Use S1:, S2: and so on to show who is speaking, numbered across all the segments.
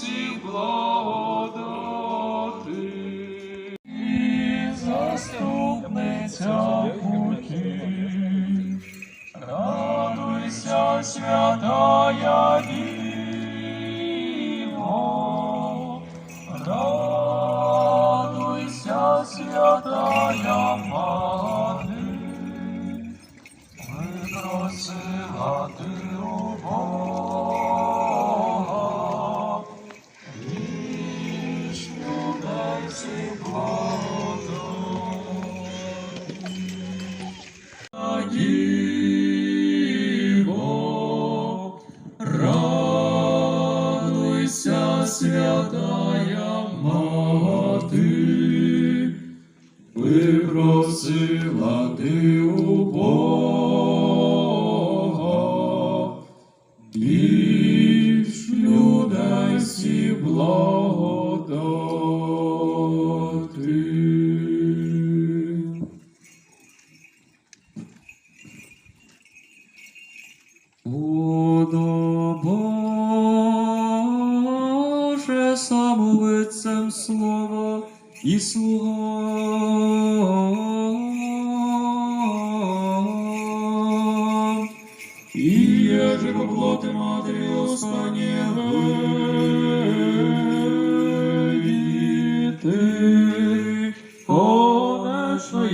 S1: you blow. Святая Мати, випросила ти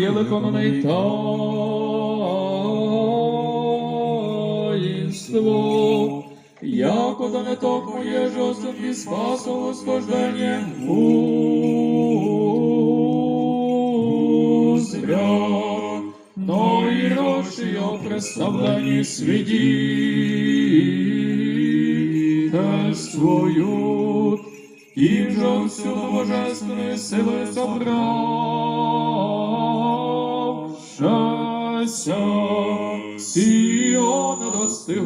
S1: є виконаний таїнство, яко да не ток моє жостом і спасо восхождення узря, но і рощі о представленні свидетельствуют, им же всю божественную силу собравшася, Сиона достигоша,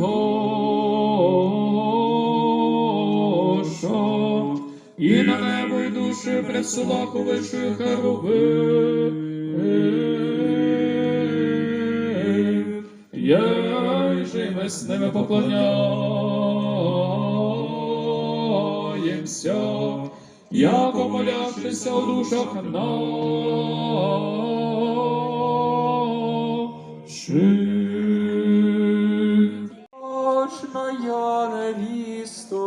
S1: и на небо и души пред судаху высших хоруби. Я же ми з ними поклоняємся, яко моляшися у душах наших. Очная невісто,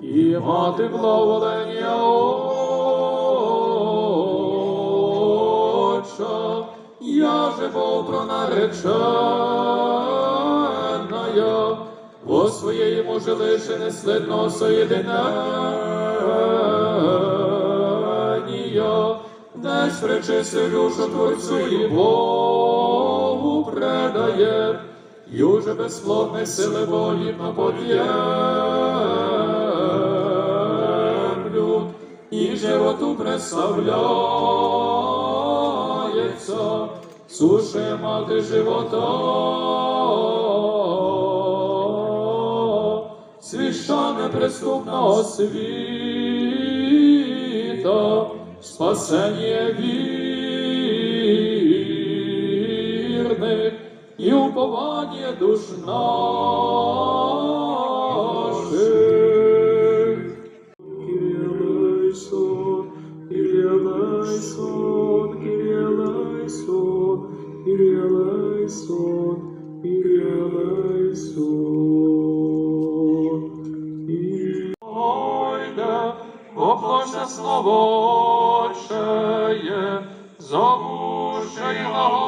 S1: і мати благоволення Отча, я живо пронареченая, во своєму жилище неслидно соєдинення, десь причисти душу Творцю і Богу предає, юже безплодне сили волі на под'ємлю, і животу представляється, суше мати живота. Священне преступного світа, спасення вірних і уповання душ наших. Кирилайсон, Кирилайсон, Кирилайсон, Кирилайсон.
S2: елейсон.
S1: Ойде, воплося слово Отчеє, зовуще і глаголюще,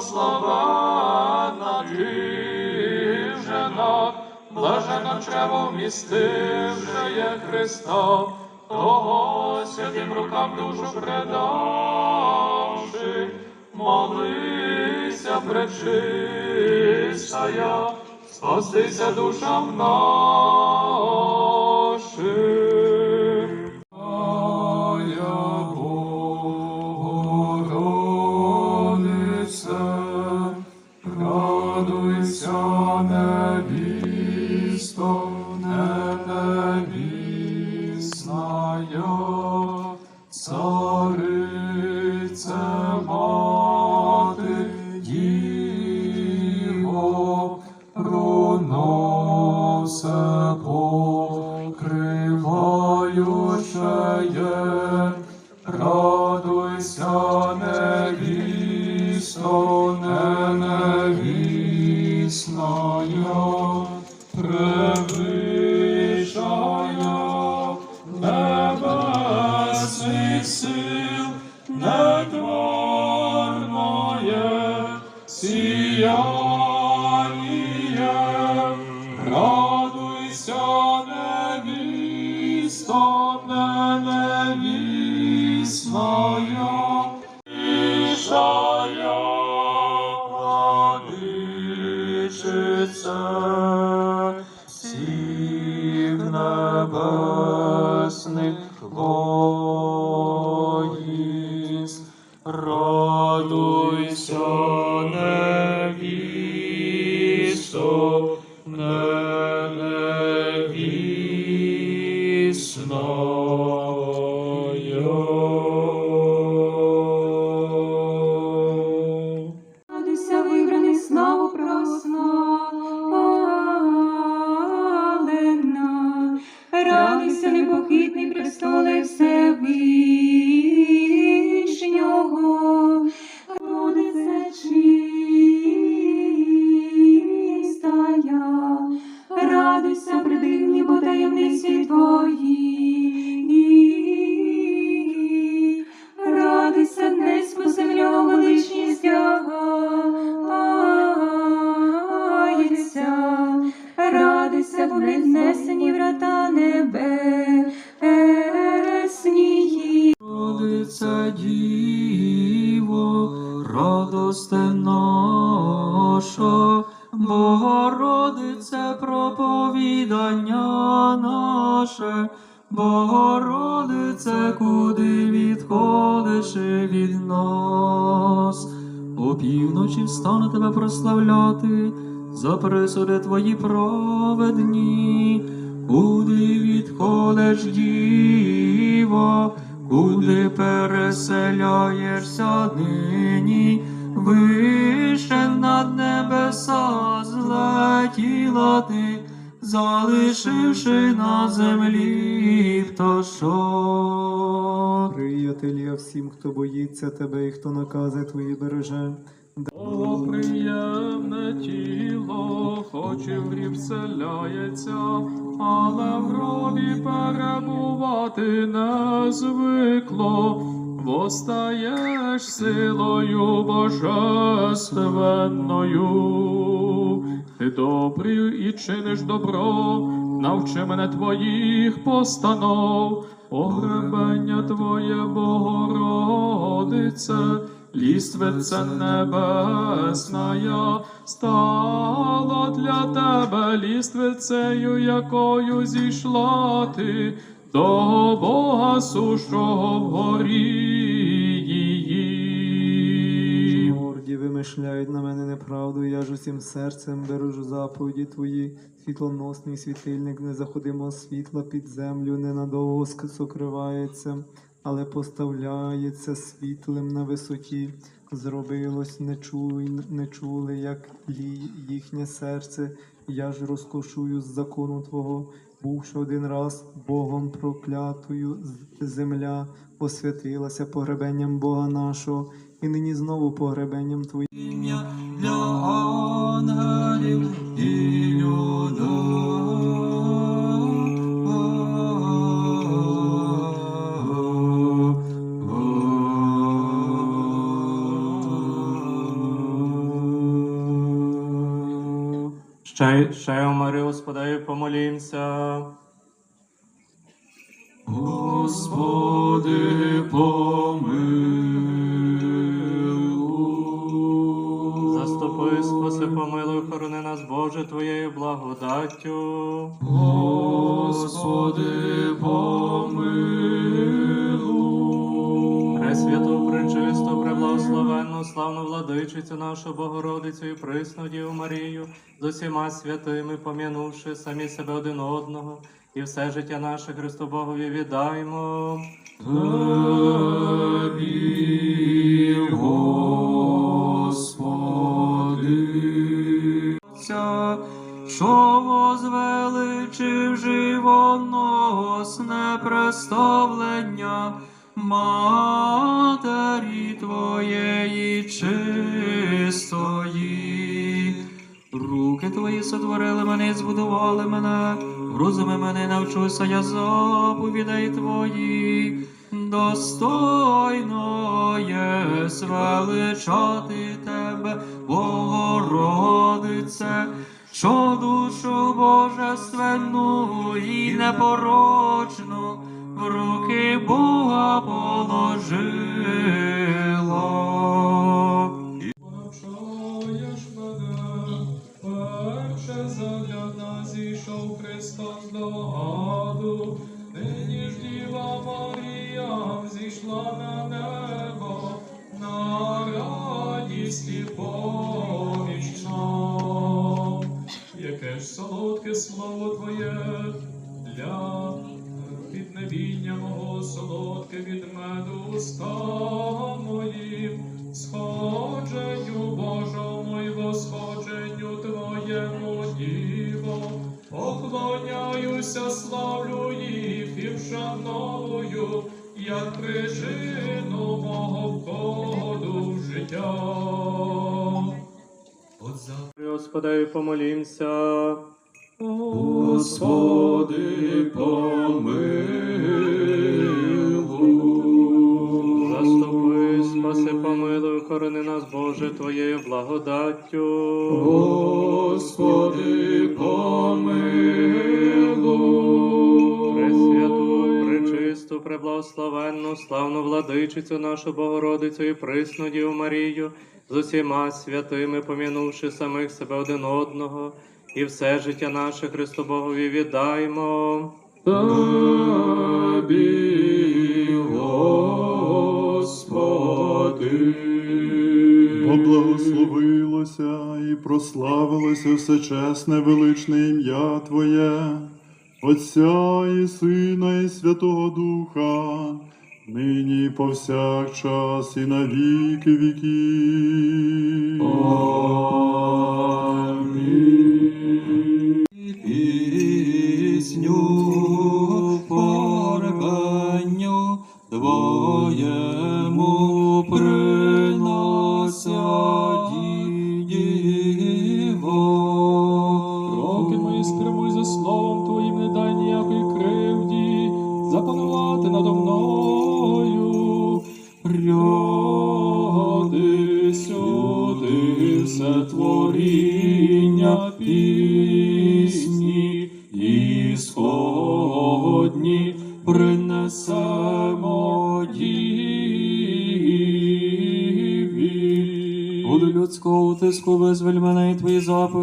S1: благословенна ти жена, блажена чрево вмістивше є Христа, того святим рукам душу предавши, молися, пречистая, спастися душам нашим. Небесних за присуди твої праведні, куди відходиш, діво, куди переселяєшся нині, вище над небеса злетіла ти, залишивши на землі пташок.
S2: Приятель я всім, хто боїться тебе і хто накази твої береже.
S1: О, приємне тіло, хоч і в гріб вселяється, але в гробі перебувати не звикло, Постаєш силою божественною, ти добрий і чиниш добро, навчи мене твоїх постанов, погребення твоє Богородице, ліствице небесная, стала для тебе ліствицею, якою зійшла ти до Бога сушого вгорі
S2: вимишляють на мене неправду, я ж усім серцем бережу заповіді твої. Світлоносний світильник незаходимого світла під землю ненадовго сокривається, але поставляється світлим на висоті. Зробилось нечуй, нечуле, як лі їхнє серце. Я ж розкошую з закону Твого, бувши один раз Богом проклятою, земля освятилася погребенням Бога нашого, і нині знову погребенням Твоїм.
S3: для ангелів
S4: Ще, ще о Марі, Господи, помолімся.
S1: Господи, помилуй.
S4: Владичицю нашу Богородицю і присну Діву Марію, з усіма святими, пом'янувши самі себе один одного, і все життя наше Христу Богові віддаймо.
S1: Тобі, Господи.
S3: Що возвеличив живоносне представлення Матері Твоєї чистої. Руки Твої сотворили мене, збудували мене, розуми мене навчуся я заповідей Твоїх. Достойно є звеличати Тебе, Богородице, що душу божественну і непорочну руки Бога положила.
S1: Навчаєш мене, перше задля нас зійшов Христос до аду, нині Діва Марія зійшла на небо, на радість і поміч. Яке ж солодке слово Твоє для піднебіння мого солодке від меду уста моїм, сходженню Божому й восходженню Твоєму Діво, поклоняюся, славлю їх і вшановую, як причину мого входу в життя.
S4: Господи, помолімся.
S1: Господи, помилуй.
S4: Заступи, спаси, помилуй, хорони нас, Боже, Твоєю благодаттю.
S1: Господи, помилуй.
S4: Пресвяту, пречисту, преблагословенну, славну владичицю нашу Богородицю і присну Діву Марію, з усіма святими, пом'янувши самих себе один одного, і все життя наше Христу Богові віддаймо.
S1: Тобі, Господи.
S5: Поблагословилося і прославилося всечесне величне ім'я Твоє, Отця і Сина, і Святого Духа, нині і повсякчас, і на віки віків.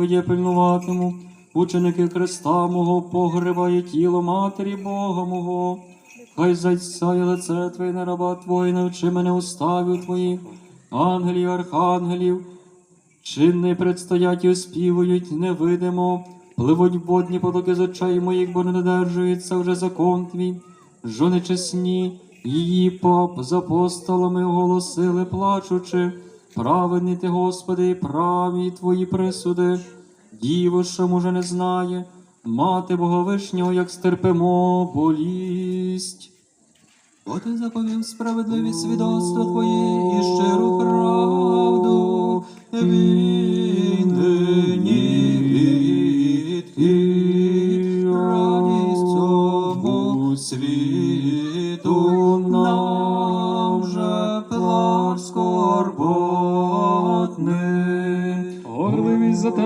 S3: Твої пильнуватиму. Ученики Христа мого погребає тіло Матері Бога мого. Хай зайцяє лице Твоє на раба Твої, навчи мене уставів Твоїх, ангелів, архангелів, чинний предстоять і оспівують невидимо, пливуть водні потоки з очей моїх, бо не додержується вже закон твій. Жони чесні, її поп з апостолами оголосили, плачучи, праведний ти, Господи, і праві твої присуди. Діво, що може не знає, мати Боговишнього, як стерпимо болість.
S1: Бо ти заповів справедливість свідоцтва Твоє і щиру правду. Він нині відкрив радість цьому світу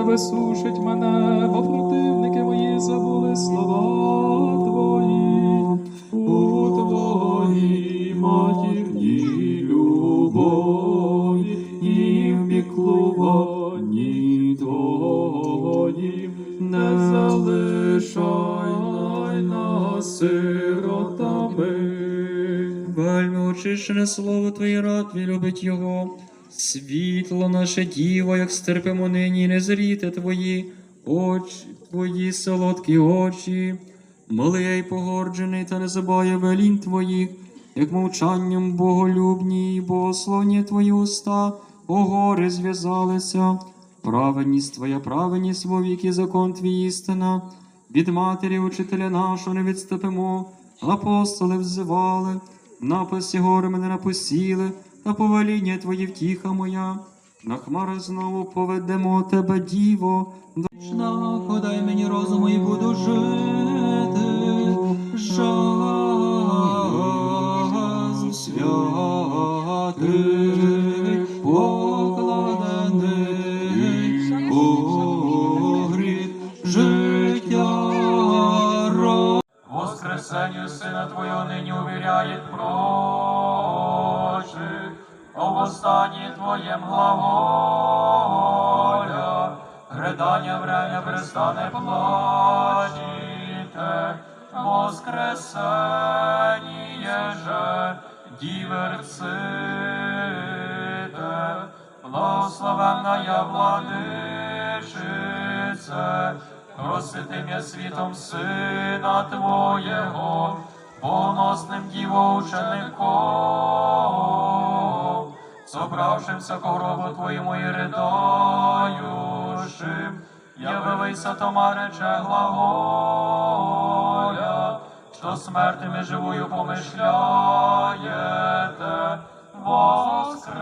S3: тебе сушить мене, бо противники мої забули слова твої, у твоїй матірній любові і в міклуванні твоїм не залишай нас сиротами.
S1: Вельми очищене слово Твоє рад любить його. Світло наше діво, як стерпимо нині, не зріте Твої очі, Твої солодкі очі. Моли я погорджений, та не забає велінь Твоїх, як мовчанням боголюбні, і богословні Твої уста, о гори зв'язалися. Праведність Твоя, праведність вовіки, закон Твій істина. Від матері учителя нашого не відступимо, апостоли взивали, написи гори мене напосіли, та повеління Твоє втіха моя. На хмари знову поведемо тебе, діво, Вічна, подай мені розуму і буду жити. Жаз святий,
S3: останній Твоєм глаголя, гридання время пристане плачіте, воскресеніє же діверците, благословенна я владичице, просити м'я світом Сина Твоєго, поносним дівоучеником, собравшимся к гробу Твоєму і ридаючим, явивися Тома рече глаголя, що смертими живою помишляєте, воскресе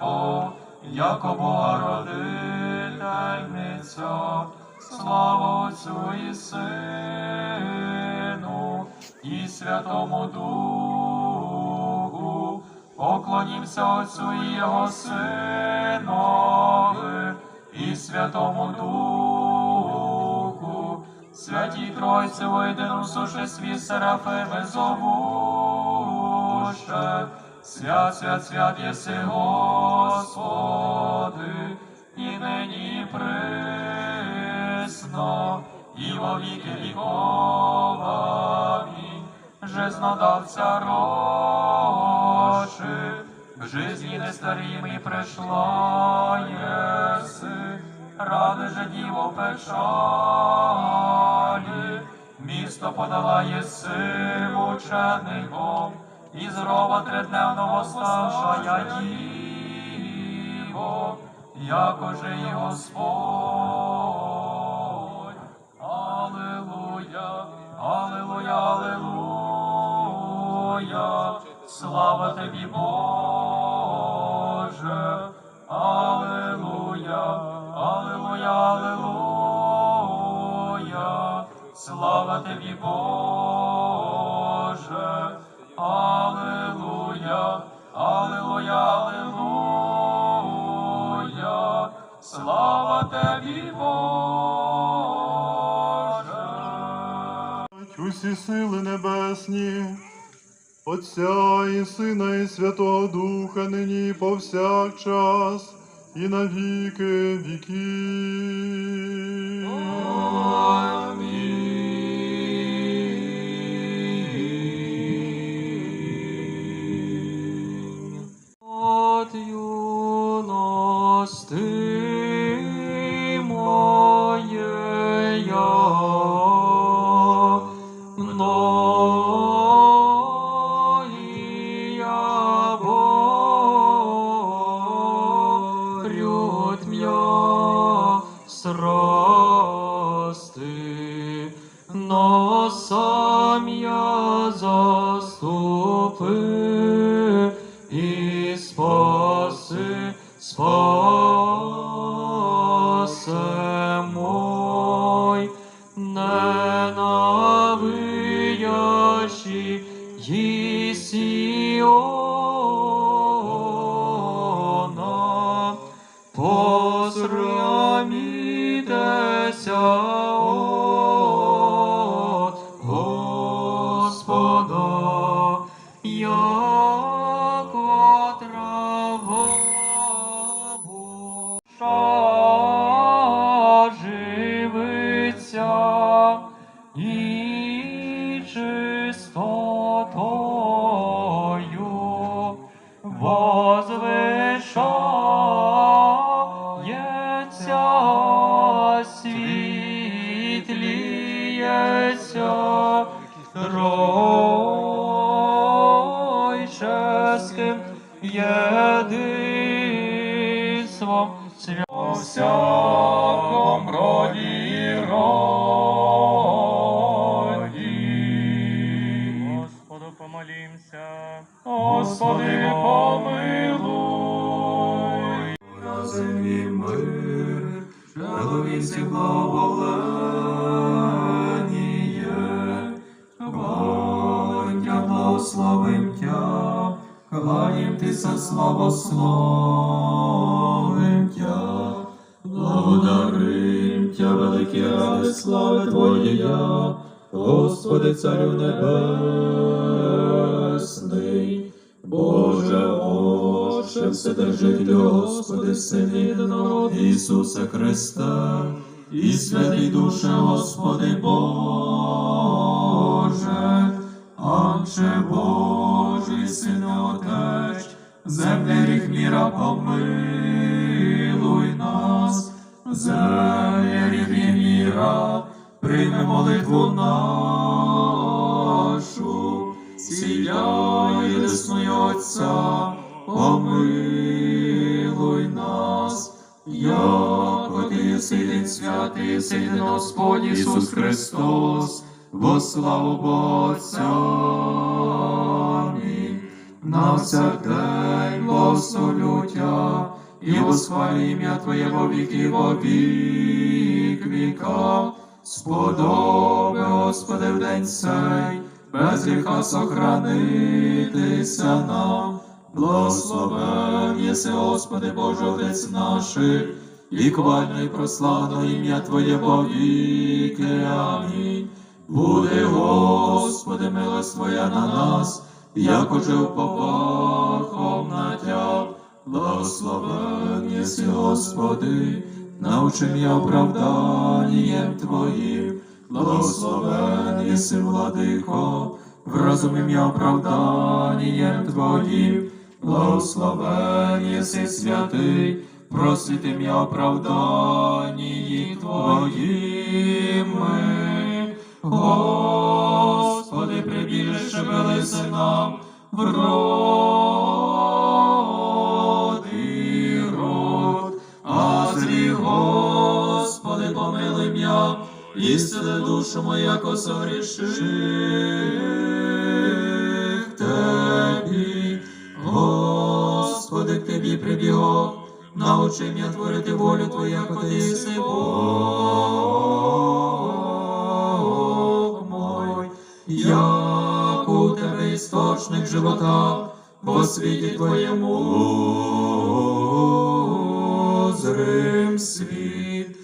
S3: Бог, яко Бога родительниця, слава Отцю і Сину, і Святому Духу, поклонімся Отцю і Його Синові, і Святому Духу, святій Тройці воєдину сушестві Серафими зовуще, свят, свят, свят єси Господи, і нині присно, і во віки віков. Амінь. Жизнодавця рочи, в жизни нестарімій прийшла єси, ради же діво печалі, місто подала єси мучеником, і з гроба тридневного ставша я діво, якоже і Господь. Аллилуйя, Аллилуйя, Аллилуйя, слава тобі, Боже. Аллилуйя, Аллилуйя, Аллилуйя, слава тобі, Боже. Аллилуйя, Аллилуйя, Аллилуйя, слава тобі, Боже.
S5: усі сили небесні, Отця і Сина, і Святого Духа, нині повсякчас, і на віки віків.
S3: 是一 єдинством святого всяком роді і роді.
S4: Господу помолімся.
S3: Господи, помилуй. На землі мир, чоловіці славословим Тя, благодарим Тя, великі ради слави Твоєя, Господи, Царю Небесний, Боже, Отче, Вседержителю, Господи, Сини Ісуса Христа, і святий Душе, Господи Боже, Отче Божий, Сине Отеч, землі міра помилуй нас, землі міра, прийми молитву нашу, сіяй десною Отця, помилуй нас, як ти єси один святий, син Господь Ісус Христос, во славу Отця. Амінь. На всякдень благословлю Тя, і восхвалю ім'я Твоє во віки, во вік віка. Сподоби, Господи, в день сей, без гріха сохранитися нам. Благословен єси, Господи, Боже, Отець наших, і хвально і прославно ім'я Твоє во віки. Амінь. Буде, Господи, милость Твоя на нас, як уже упопахом на Тя. Благословен єси, Господи, научи меня оправданием Твоим. Благословен єси, Владико, вразуми меня оправданием Твоим. Благословен єси, святий, просвіти меня оправданії Твоїми. Господи, прибіжище велиси нам в род. А злі, Господи, помилуй м'я, і душу согріших Тебі. Господи, к Тебі прибігав, научи мене творити волю Твою, яко Ти Бог Як у Тебе істочник живота, по світі Твоєму зрим світ,